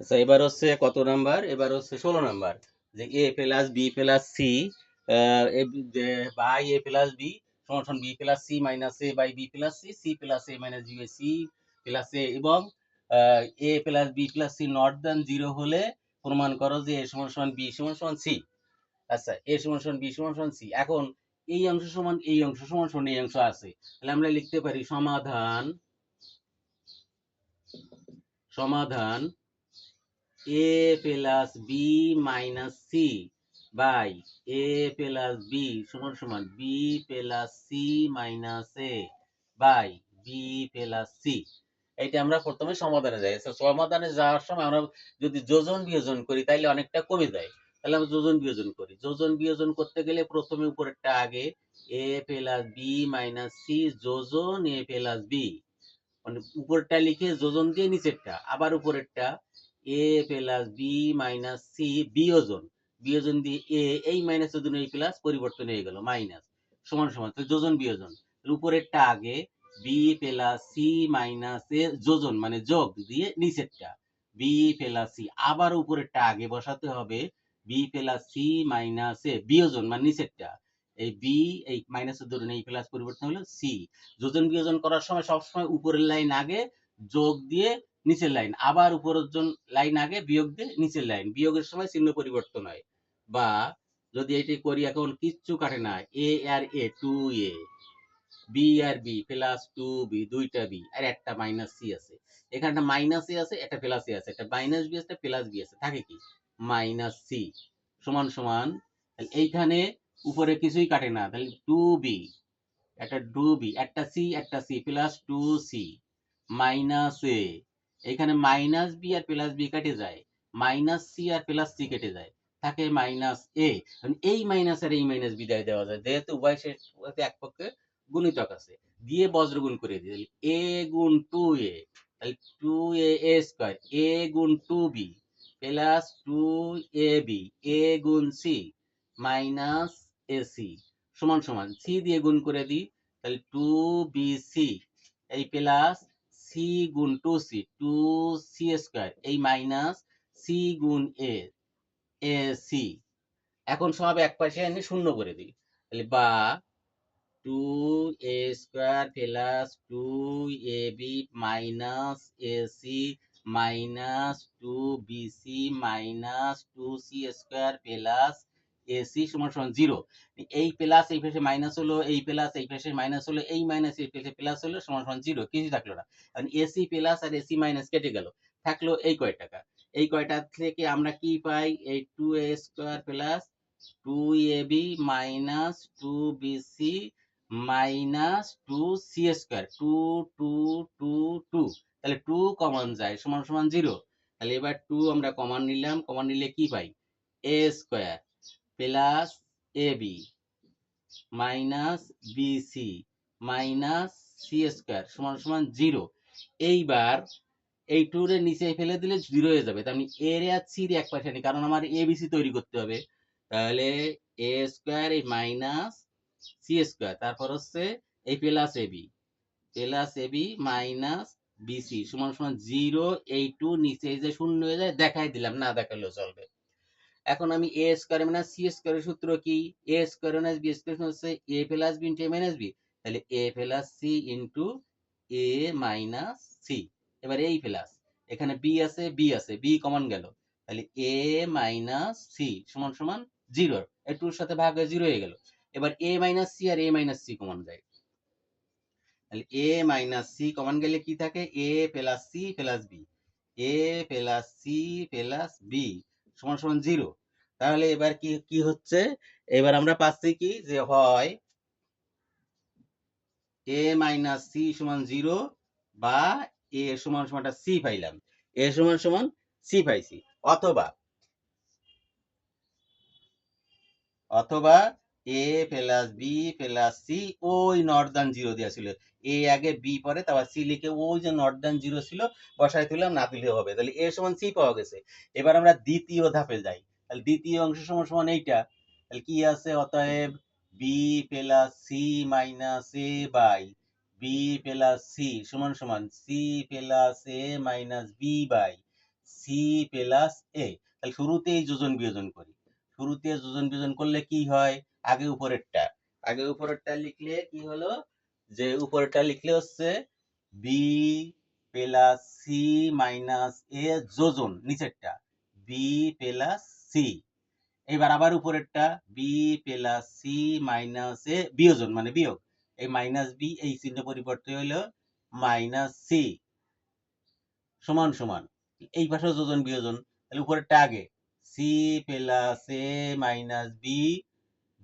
আচ্ছা এবার হচ্ছে কত নাম্বার? এবার হচ্ছে ষোলো নাম্বার। যে A plus B plus C by A plus B সমান B plus C minus A by B plus C C plus A minus B C plus A এবং A plus B plus C not then zero হলে প্রমাণ করো যে এ সমান সমান B সমান সমান সি। আচ্ছা এ সমান সমান বি সমান সমান সি। এখন এই অংশ সমান এই অংশ সমান সমান এই অংশ আছে। তাহলে আমরা লিখতে পারি সমাধান সমাধান A plus B minus C by A plus B সমান সমান B plus C minus A by B plus C এইটা আমরা প্রথমে সমাধানে যাই। সমাধানে যাওয়ার সময় আমরা যদি যোজন বিয়োজন করি, তাইলে অনেকটা কমে যায়। তাহলে আমরা যোজন বিয়োজন করি। যোজন বিয়োজন করতে গেলে প্রথমে উপরেরটা আগে A plus B minus C যোজন এ প্লাস বি মানে উপরেরটা লিখে যোজন দিয়ে নিচেরটা, আবার উপরেরটা A plus B minus C বিয়োজন বিয়োজন দিয়ে এ এই মাইনাস যোজন এই প্লাস পরিবর্তন হয়ে গেল, মাইনাস। সমান সমান। যোজন বিয়োজন উপরেরটা আগে B plus C minus A যোজন মানে যোগ দিয়ে নিচেরটা। বি প্লাস সি আবার উপরেরটা আগে বসাতে হবে। B plus C minus A বিয়োজন মানে নিচেরটা। এই বি এই মাইনাসের ধরুন এই প্লাস পরিবর্তন হলো সি যোজন বিয়োজন করার সময় সবসময় উপরের লাইন আগে যোগ দিয়ে নিচের লাইন আবার উপরের জন লাইন আগে বিয়োগ দিয়ে নিচের লাইন বিয়োগের সময় চিহ্ন পরিবর্তন হয়। বা যদি এটি করি এখন কিচ্ছু কাটে না এ আর এ টু এ বি আর বি প্লাস টু বি দুইটা বি আর একটা মাইনাস সি আছে। এখানে একটা মাইনাস এ আছে, একটা প্লাস এ আছে, একটা মাইনাস বি আছে প্লাস বি আছে, থাকে কি? মাইনাস সি সমান সমান, তাহলে এইখানে উপরে কিছুই কাটে না, তাহলে টু বি একটা টু বি একটা সি একটা C plus two C minus A এখানে মাইনাস বি আর প্লাস বি কেটে যায়। মাইনাস সি আর প্লাস সি কেটে যায়। থাকে মাইনাস এ এই মাইনাস আর এই মাইনাস বিদায় দেওয়া যায়। যেহেতু উভয় শেষ এক পক্ষে গুণিতক আছে। দিয়ে বজ্রগুণ করে দিই। এ গুণ টু এ তাহলে two A A square A গুণ two B plus two A B A গুণ সি মাইনাস এ সি সমান সমান। সি দিয়ে গুণ করে দিই। তাহলে টু বি সি এই প্লাস সি গুণ two C two C square, এই মাইনাস সি গুণ এ এ সি। এখন সব এক পাশে এনে শূন্য করে দিই। তাহলে বা two A square plus two A B minus A C minus two B C minus two C square plus AC সমান সমান জিরো এই প্লাস এই পাশে মাইনাস হলো, এই প্লাস এই পাশে মাইনাস হলো, এই মাইনাস এই পাশে প্লাস হলো, সমান সমান জিরো কিছু থাকল না। কারণ এসি প্লাস আর এসি মাইনাস কেটে গেল। থাকল এই কয় টাকা। এই কয়টা থেকে আমরা কি পাই? এই two A square plus two A B minus two B C minus two C square two two two two তাহলে টু কমন যায়, সমান সমান জিরো তাহলে এবার টু আমরা কমন নিলাম। কমন নিলে কি পাই? A square plus A B minus BC minus C square সমান সমান জিরো। এইবার এই টুর নিচে ফেলে দিলে জিরো হয়ে যাবে। তার মানে এর আর সির এক পাশে নেই, কারণ আমার এ বিসি তৈরি করতে হবে। তাহলে এ স্কোয়ার এই মাইনাস সি স্কোয়ার, তারপর হচ্ছে এই plus A B. Plus A B minus BC সমান সমান জিরো, এই টু নিচে যে শূন্য হয়ে যায়, দেখাই দিলাম। না দেখালেও চলবে। এখন আমি এ স্কোয়ার মাইনাস সি স্কোয়ারের সূত্র কি? A square minus B square হচ্ছে A plus B into A minus B তাহলে A plus C into A minus C এবার এই প্লাস এখানে বি আছে বি আছে বি কমন গেল। তাহলে এ মাইনাস সি সমান সমান জিরো টুর সাথে ভাগ হয়ে জিরো হয়ে গেল। এবার এ মাইনাস সি আর এ মাইনাস সি কমন যায়। তাহলে এ মাইনাস সি কমন গেলে কি থাকে? A plus C plus B A plus C plus B সমান সমান জিরো। তাহলে এবার কি কি হচ্ছে? এবার আমরা পাচ্ছি কি? যে হয় এ মাইনাস সি সমান জিরো বা এ সমান সমানটা সি পাইলাম। এ সমান সমান সি পাইছি। অথবা অথবা A plus B plus C ওই নর্দার্ন জিরো দেওয়া ছিল। এ আগে বি পরে, তারপর সি লিখে ওই যে নর্দার্ন জিরো ছিল বসাই তুললাম, না তুলে হবে। তাহলে এ সমান সি পাওয়া গেছে। এবার আমরা দ্বিতীয় ধাপে যাই। তাহলে দ্বিতীয় অংশ সমান সমান এইটা। তাহলে কি আছে? অতএব B plus C minus A by B plus C সমান সমান C plus A minus B by C plus A তাহলে শুরুতেই যোজন বিয়োজন করি। শুরুতে যোজন বিয়োজন করলে কি হয়? আগে উপরেরটা। আগে উপরেরটা লিখলে কি হলো? যে উপরেরটা লিখলে হচ্ছে B plus C minus A যোজন, নিচেরটা। বি প্লাস সি এবার আবার উপরেরটা। B plus C minus A বিয়োজন মানে বিয়োগ। এই মাইনাস বি এই চিহ্ন পরিবর্তে হইল মাইনাস সি সমান সমান। এই পাশেও যোজন, বিয়োজন। তাহলে উপরেরটা আগে। C plus A minus B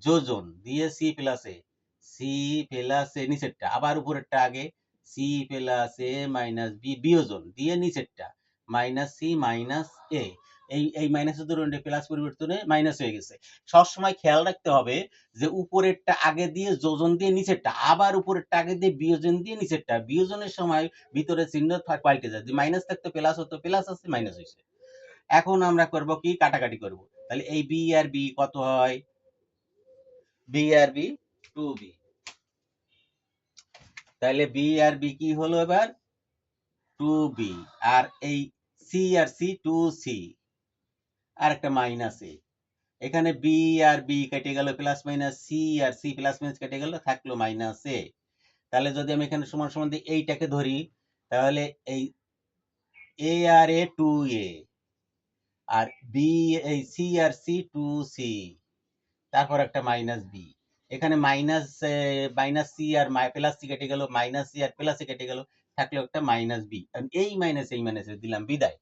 যোজন, দিয়ে C plus A C plus A নিচেরটা, আবার উপরেরটা আগে C plus A minus B বিয়োজন, দিয়ে নিচেরটা মাইনাস সি মাইনাস এ এই এই মাইনাসের ধরুন প্লাস পরিবর্তনে মাইনাস হয়ে গেছে। সবসময় খেয়াল রাখতে হবে যে উপরেরটা আগে দিয়ে যোজন দিয়ে নিচেরটা, আবার উপরেরটা আগে দিয়ে বিয়োজন দিয়ে নিচেরটা, বিয়োজনের সময় ভিতরে চিহ্ন পাল্টে যায়। মাইনাস থাকতো প্লাস হতো প্লাস আসছে মাইনাস হয়েছে। এখন আমরা করব কি? কাটাকাটি করব। তাহলে এই বি আর বি কত হয়? বি আর বি টু বি তাহলে বি আর বি কি হলো এবার? টু বি আর এই সি আর সি টু সি আর একটা মাইনাস এ এখানে বি আর বি কেটে গেল প্লাস মাইনাস সি আর সি প্লাস মাইনাস কেটে গেল, থাকল মাইনাস এ তাহলে যদি আমি এখানে সমান সমান এইটাকে ধরি, তাহলে এই এ আর এ টু এ আর বি এই সি আর সি টু সি তারপর একটা মাইনাস বি এখানে মাইনাস মাইনাস সি আর প্লাস সি কেটে গেল মাইনাস সি আর প্লাস সি কেটে গেল থাকল একটা মাইনাস বি এই মাইনাস এই মাইনাস দিলাম বিদায়।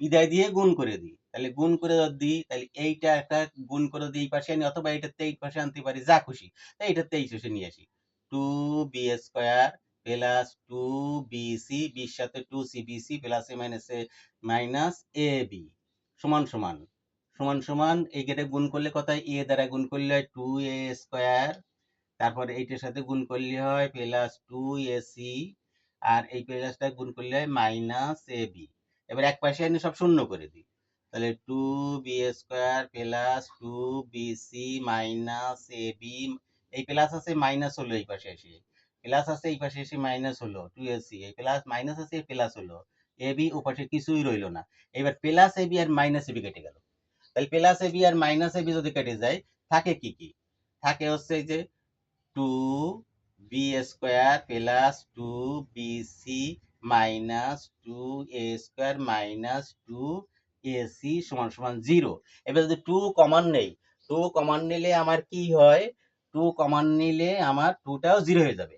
বিদায় দিয়ে গুণ করে দিই। তাহলে গুণ করে দিই, তাহলে এইটা একটা গুণ করে দিই পাশে আনি, অথবা এইটাতে এই পাশে আনতে পারি, যা খুশি। তাই এটাতে এই শেষে নিয়ে আসি। Two B square plus two B C বির সাথে two C B C plus A minus A minus A B সমান সমান। সমান সমান এই গেটে গুণ করলে কত হয়? এ দ্বারা গুণ করলে হয় টু এ স্কোয়ার তারপর এইটার সাথে গুণ করলে হয় প্লাস টু এ সি আর এই প্লাসটা গুণ করলে হয় মাইনাস এ বি এবার এক পাশে এনে সব শূন্য করে দিই। তাহলে two B square plus two B C minus A B এই প্লাস আছে মাইনাস হলো এই পাশে এসে। প্লাস আছে, এই পাশে এসে মাইনাস হলো টু এ সি এই প্লাস মাইনাস আছে, এই প্লাস হলো। এ বি ও পাশে কিছুই রইল না। এবার প্লাস এ বি আর মাইনাস এ বি কেটে গেল। তাহলে প্লাস এ বি আর মাইনাস এ বি যদি কেটে যায়, থাকে কি কি? থাকে হচ্ছে যে two B square plus two B C minus two A square minus two A C সমান সমান জিরো এবার যদি টু কমন নেই টু কমন নিলে আমার কি হয়? টু কমন নিলে আমার টুটাও জিরো হয়ে যাবে।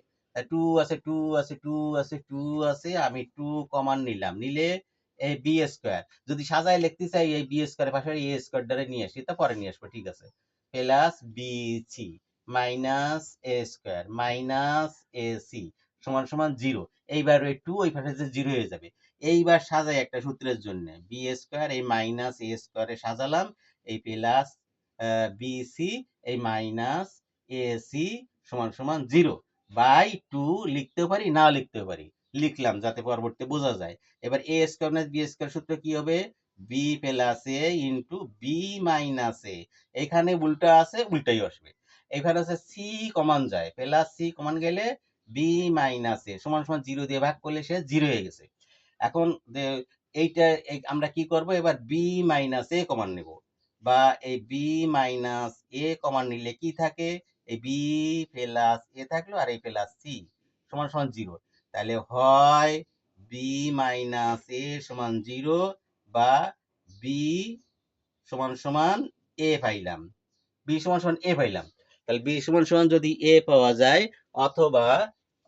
টু আছে টু আছে টু আছে টু আছে, আমি টু কমন নিলাম। নিলে এই বি স্কোয়ার যদি সাজায় লিখতে চাই, এই বি স্কোয়ারের পাশে এ স্কোয়ার দ্বারা নিয়ে আসি, তা পরে নিয়ে আসব, ঠিক আছে? Plus B C minus A square minus A C সমান সমান জিরো এইবার ওই টু ওই পাশে যে জিরো হয়ে যাবে। এইবার সাজাই একটা সূত্রের জন্য। বি স্কোয়ার এই মাইনাস এ স্কোয়ারে সাজালাম, এই প্লাস বি সি এই মাইনাস এ সি সমান সমান জিরো বাই টু লিখতেও পারি, না লিখতেও পারি। লিখলাম যাতে পরবর্তী বোঝা যায়। এবার A square minus B square সূত্র কি হবে? B plus A into B minus A এখানে উল্টা আছে, উল্টাই আসবে। এখানে হচ্ছে সি কমান যায়। প্লাস সি কমান গেলে বি মাইনাস এ সমান সমান জিরো দিয়ে ভাগ করলে সে জিরো হয়ে গেছে। এখন এইটা, এই- আমরা কি করব? এবার বি মাইনাস এ কমান নেব। বা এই বি মাইনাস এ কমান নিলে কি থাকে? এই বি প্লাস এ থাকল আর এই প্লাস সি সমান সমান জিরো। তাহলে হয় বি মাইনাস এ সমান জিরো বা বি সমান সমান এ পাইলাম। বি সমান সমান এ পাইলাম। তাহলে বি সমান সমান যদি এ পাওয়া যায় অথবা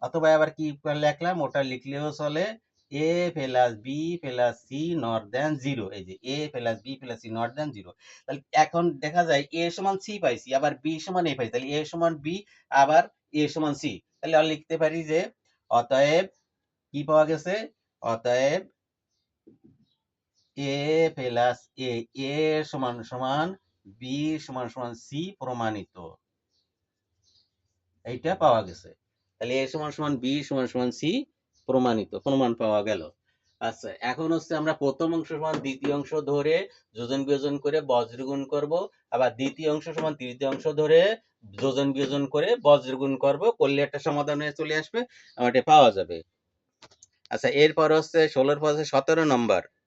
অথবা আবার কি লিখলাম? ওটা লিখলেও চলে। A plus B plus C not then zero এই যে A plus B plus C not then zero তাহলে এখন দেখা যায় এ সমান সি পাইছি, আবার বি সমান এ পাইছি। তাহলে এ সমান বি আবার এ সমান সি তাহলে আর লিখতে পারি যে অতএব কি পাওয়া গেছে? অতএব এ প্লাস এ এ সমান সমান বি সমান সমান সি প্রমাণিত। এইটা পাওয়া গেছে। তাহলে এ সমান সমান বি সমান সমান সি প্রমাণিত, প্রমাণ পাওয়া গেল। আচ্ছা এখন হচ্ছে আমরা প্রথম অংশ সমান দ্বিতীয় অংশ ধরে যোজন বিয়োজন করে বজ্রগুণ করব, আবার দ্বিতীয় অংশ সমান তৃতীয় অংশ ধরে যোজন বিয়োজন করে বজ্রগুণ করব, করলে একটা সমাধান হয়ে চলে আসবে আমার পাওয়া যাবে। আচ্ছা এরপর হচ্ছে ষোলোর পর হচ্ছে সতেরো নম্বর।